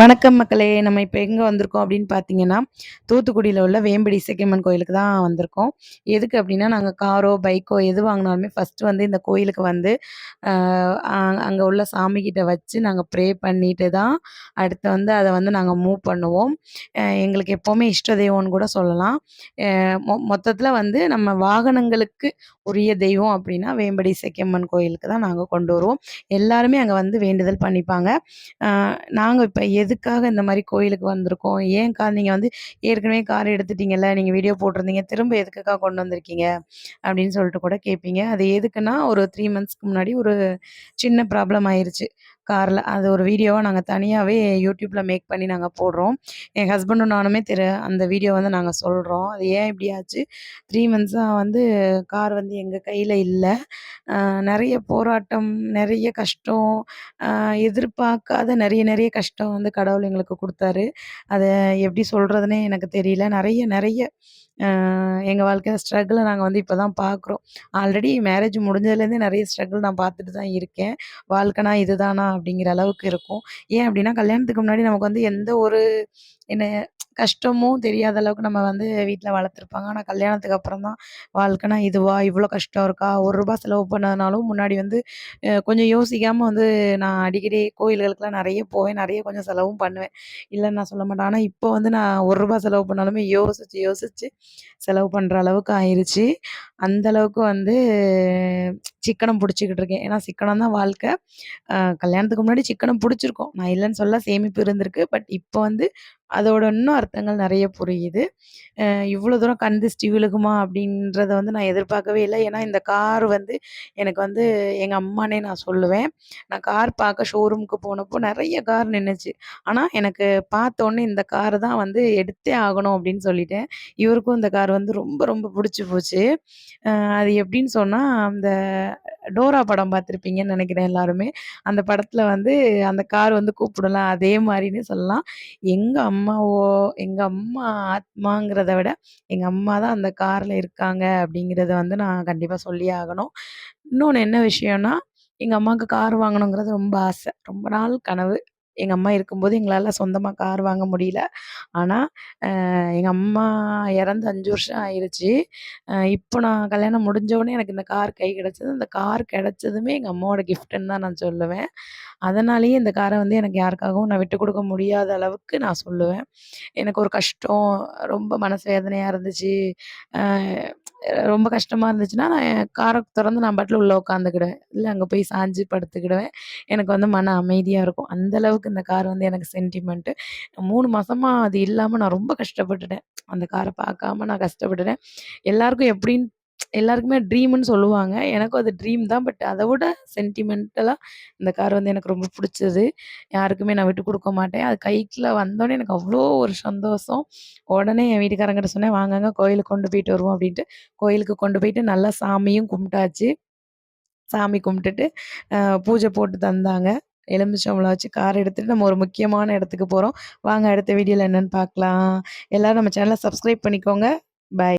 வணக்கம் மக்களே! நம்ம இப்போ எங்கே வந்திருக்கோம் அப்படின்னு பார்த்தீங்கன்னா, தூத்துக்குடியில் உள்ள வேம்படி இசக்கியம்மன் கோயிலுக்கு தான் வந்திருக்கோம். எதுக்கு அப்படின்னா, நாங்கள் காரோ, பைக்கோ எது வாங்கினாலுமே ஃபர்ஸ்ட்டு வந்து இந்த கோயிலுக்கு வந்து அங்கே அ உள்ள சாமிக்கிட்ட வச்சு நாங்கள் ப்ரே பண்ணிட்டு தான், அடுத்து வந்து அதை வந்து நாங்கள் மூவ் பண்ணுவோம். எங்களுக்கு எப்போவுமே இஷ்ட தெய்வம்னு கூட சொல்லலாம். மொத்தத்தில் மொ வந்து நம்ம வாகனங்களுக்கு உரிய தெய்வம் அப்படின்னா, வேம்படி இசக்கியம்மன் கோயிலுக்கு தான் நாங்கள் கொண்டு வருவோம். எல்லாருமே அங்கே வந்து வேண்டுதல் பண்ணிப்பாங்க. நாங்கள் இப்போ எது எதுக்காக இந்த மாதிரி கோயிலுக்கு வந்திருக்கோம்? ஏன் கார் நீங்கள் வந்து ஏற்கனவே கார் எடுத்துட்டீங்கல்ல, நீங்கள் வீடியோ போட்டிருந்தீங்க. திரும்ப எதுக்குக்கா கொண்டு வந்திருக்கீங்க? அப்படின்னு சொல்லிட்டு கூட கேட்பீங்க. அது எதுக்குன்னா, ஒரு த்ரீ மந்த்ஸ்க்கு முன்னாடி ஒரு சின்ன ப்ராப்ளம் ஆயிருச்சு காரில் அது ஒரு வீடியோவாக நாங்கள் தனியாகவே யூடியூப்பில் மேக் பண்ணி நாங்கள் போடுறோம். என் ஹஸ்பண்டும் நானுமே தெரு அந்த வீடியோ வந்து நாங்கள் சொல்கிறோம் அது ஏன் இப்படி ஆச்சு? த்ரீ மந்த்ஸாக வந்து கார் வந்து எங்கள் கையில் இல்லை நிறைய போராட்டம், நிறைய கஷ்டம், எதிர்பார்க்காத நிறைய நிறைய கஷ்டம் வந்து கடவுள் எங்களுக்கு கொடுத்தாரு அதை எப்படி சொல்கிறதுனே எனக்கு தெரியல. நிறைய நிறைய எங்கள் வாழ்க்கையில் ஸ்ட்ரகிளை நாங்கள் வந்து இப்போ தான் பார்க்குறோம். ஆல்ரெடி மேரேஜ் முடிஞ்சதுலேருந்தே நிறைய ஸ்ட்ரகிள் நான் பார்த்துட்டு தான் இருக்கேன். வாழ்க்கைனா இதுதானா அப்படிங்கிற அளவுக்கு இருக்கும். ஏன் அப்படின்னா, கல்யாணத்துக்கு முன்னாடி நமக்கு வந்து எந்த ஒரு என்ன கஷ்டமும் தெரியாத அளவுக்கு நம்ம வந்து வீட்டில் வளர்த்துருப்பாங்க. ஆனால் கல்யாணத்துக்கு அப்புறம் தான் வாழ்க்கைனா இதுவா? இவ்வளோ கஷ்டம் இருக்கா? ஒரு ரூபா செலவு பண்ணதுனாலும் முன்னாடி வந்து கொஞ்சம் யோசிக்காமல் வந்து நான் அடிக்கடி கோயில்களுக்கெலாம் நிறைய போவேன். நிறைய கொஞ்சம் செலவும் பண்ணுவேன். இல்லைன்னு நான் சொல்ல மாட்டேன். ஆனால் இப்போ வந்து நான் ஒரு ரூபா செலவு பண்ணாலுமே யோசித்து யோசித்து செலவு பண்ணுற அளவுக்கு ஆயிடுச்சு அந்தளவுக்கு வந்து சிக்கனம் பிடிச்சிக்கிட்டு இருக்கேன். ஏன்னா சிக்கனம் தான் வாழ்க்கை. கல்யாணத்துக்கு முன்னாடி சிக்கனம் பிடிச்சிருக்கோம் நான் இல்லைன்னு சொல்ல சேமிப்பு இருந்திருக்கு. பட் இப்போ வந்து அதோட இன்னும் அர்த்தங்கள் நிறைய புரியுது. இவ்வளோ தூரம் கண் திஷ்டி விழுகுமா? அப்படின்றத வந்து நான் எதிர்பார்க்கவே இல்லை ஏன்னா இந்த கார் வந்து எனக்கு வந்து எங்கள் அம்மானே நான் சொல்லுவேன். நான் கார் பார்க்க ஷோரூமுக்கு போனப்போ நிறைய கார் நின்றுச்சு ஆனால் எனக்கு பார்த்தோன்னே இந்த கார் தான் வந்து எடுத்தே ஆகணும் அப்படின்னு சொல்லிட்டேன். இவருக்கும் இந்த கார் வந்து ரொம்ப ரொம்ப பிடிச்சி போச்சு. அது எப்படின்னு சொன்னால் அந்த டோரா படம் பார்த்துருப்பீங்கன்னு நினைக்கிறேன் எல்லாருமே. அந்த படத்தில் வந்து அந்த கார் வந்து கூப்பிடலாம் அதே மாதிரின்னு சொல்லலாம். எங்கள் அம்மாவோ எங்கள் அம்மா ஆத்மாங்கிறத விட, எங்கள் அம்மா தான் அந்த காரில் இருக்காங்க அப்படிங்கிறத வந்து நான் கண்டிப்பாக சொல்லியே ஆகணும். இன்னொன்று என்ன விஷயம்னா, எங்கள் அம்மாவுக்கு கார் வாங்கணுங்கிறது ரொம்ப ஆசை. ரொம்ப நாள் கனவு. எங்கள் அம்மா இருக்கும்போது எங்களால் சொந்தமாக கார் வாங்க முடியல. ஆனால் எங்கள் அம்மா இறந்து அஞ்சு வருஷம் ஆயிடுச்சு இப்போ நான் கல்யாணம் முடிஞ்சவுடனே எனக்கு இந்த கார் கை கிடச்சது அந்த கார் கிடச்சதுமே எங்கள் அம்மாவோட கிஃப்ட்டுன்னு தான் நான் சொல்லுவேன். அதனாலேயே இந்த காரை வந்து எனக்கு யாருக்காகவும் நான் விட்டு கொடுக்க முடியாத அளவுக்கு நான் சொல்லுவேன். எனக்கு ஒரு கஷ்டம், ரொம்ப மனசு வேதனையாக இருந்துச்சு. ரொம்ப கஷ்டமாக இருந்துச்சுன்னா, நான் காரை திறந்து நான் பாட்டில் உள்ளே உட்காந்துக்கிடுவேன். இல்லை அங்கே போய் சாஞ்சு படுத்துக்கிடுவேன். எனக்கு வந்து மன அமைதியாக இருக்கும். அந்தளவுக்கு இந்த கார் வந்து எனக்கு சென்டிமெண்ட்டு மூணு மாதமாக அது இல்லாமல் நான் ரொம்ப கஷ்டப்பட்டுட்டேன். அந்த காரை பார்க்காம நான் கஷ்டப்பட்டுட்டேன். எல்லாருக்கும் எப்படின்னு எல்லாருக்குமே ட்ரீம்னு சொல்லுவாங்க. எனக்கும் அது ட்ரீம் தான். பட் அதை விட சென்டிமெண்டலாக இந்த கார் வந்து எனக்கு ரொம்ப பிடிச்சது யாருக்குமே நான் விட்டு கொடுக்க மாட்டேன். அது கைக்கில் வந்தோடனே எனக்கு அவ்வளோ ஒரு சந்தோஷம். உடனே என் வீட்டுக்காரங்கிட்ட சொன்னேன், "வாங்கங்க கோயிலுக்கு கொண்டு போயிட்டு வருவோம்" அப்படின்ட்டு. கோயிலுக்கு கொண்டு போயிட்டு நல்லா சாமியும் கும்பிட்டாச்சு. சாமி கும்பிட்டுட்டு, பூஜை போட்டு தந்தாங்க. எலுமிச்சம்பளம் வச்சு கார் எடுத்துட்டு நம்ம ஒரு முக்கியமான இடத்துக்கு போகிறோம் வாங்க அடுத்த வீடியோவில் என்னென்னு பார்க்கலாம். எல்லோரும் நம்ம சேனலை சப்ஸ்கிரைப் பண்ணிக்கோங்க. பாய்.